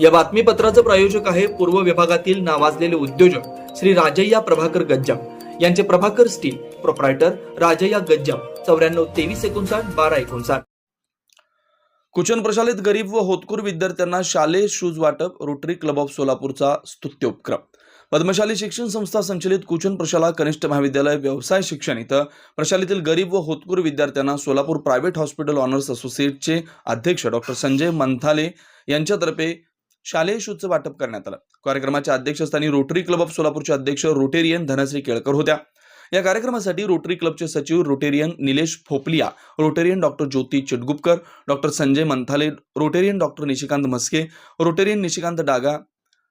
या बातमीपत्राचं प्रायोजक आहे पूर्व विभागातील नावाजलेले उद्योजक श्री राजय्या प्रभाकर गज्जाम. यांचे प्रभाकर स्टील प्रोप्रायटर राजय्या गज्जाम. चौऱ्याण्णव तेवीस एकोणसाठ बारा एकोणसाठ. कुचन प्रशालित गरीब व होतकूर विद्यार्थ्यांना शालेय शूज वाटप रोटरी क्लब ऑफ सोलापूरचा स्तुत्योपक्रम. पद्मशाली शिक्षण संस्था संचलित कुचन प्रशाला कनिष्ठ महाविद्यालय व्यवसाय शिक्षण इथं प्रशालेतील गरीब व होतकूर विद्यार्थ्यांना सोलापूर प्रायव्हेट हॉस्पिटल ऑनर्स असोसिएटचे अध्यक्ष डॉक्टर संजय मंथाले यांच्यातर्फे शालेय शूजचं वाटप करण्यात आलं. कार्यक्रमाच्या अध्यक्षस्थानी रोटरी क्लब ऑफ सोलापूरचे अध्यक्ष रोटेरियन धनश्री केळकर होत्या. या कार्यक्रमासाठी रोटरी क्लबचे सचिव rotarian Nilesh Phopalia rotarian doctor Jyoti Chitgupkar doctor Sanjay Manthale rotarian doctor Nishikant Mhaske rotarian Nishikant Daga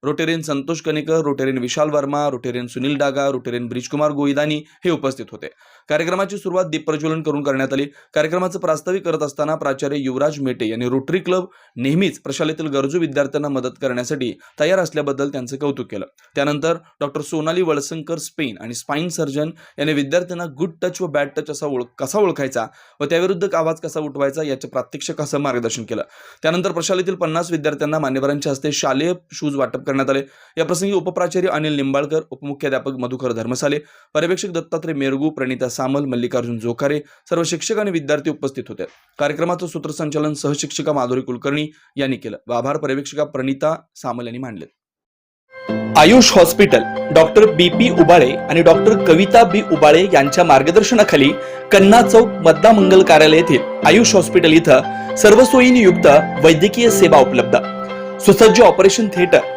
rotarian Santosh Kanekar rotarian Vishal Verma rotarian Sunil Daga rotarian Brijkumar Goidani हे उपस्थित होते. कार्यक्रमाची सुरुवात दीपप्रज्वलन करून करण्यात आली. कार्यक्रमाचं प्रास्ताविक करत असताना प्राचार्य युवराज मेटे यांनी रोटरी क्लब नेहमीच प्रशालेतील गरजू विद्यार्थ्यांना मदत करण्यासाठी तयार असल्याबद्दल त्यांचं कौतुक केलं. त्यानंतर डॉक्टर सोनाली वळसंकर स्पेन आणि स्पाईन सर्जन यांनी विद्यार्थ्यांना गुड टच व बॅड टच असा ओळख कसा ओळखायचा व त्याविरुद्ध आवाज कसा उठवायचा याचे प्रात्यक्षिक असं मार्गदर्शन केलं. त्यानंतर प्रशालेतील पन्नास विद्यार्थ्यांना मान्यवरांच्या हस्ते शालेय शूज वाटप करण्यात करण्यात आले. या प्रसंगी उपप्राचार्य अनिल निंबाळकर उपमुख्याध्यापक मधुकर धर्मसाले पर्यवेक्षक दत्तात्रय मेरगू प्रणिता सामल मल्लिकार्जुन जोखारे सर्व शिक्षक आणि विद्यार्थी उपस्थित होते. कार्यक्रमाचं सूत्रसंचालन सहशिक्षिका माधुरी कुलकर्णी यांनी केलं. व आभार पर्यवेक्षिका प्रणिता सामल यांनी मांडले Ayush hospital doctor B. P. Ubale आणि डॉक्टर कविता बी. उबाळे यांच्या मार्गदर्शनाखाली कन्ना चौक मद्दा मंगल कार्यालय येथील आयुष हॉस्पिटल इथं सर्व सोयींनी युक्त वैद्यकीय सेवा उपलब्ध. सुसज्ज ऑपरेशन थिएटर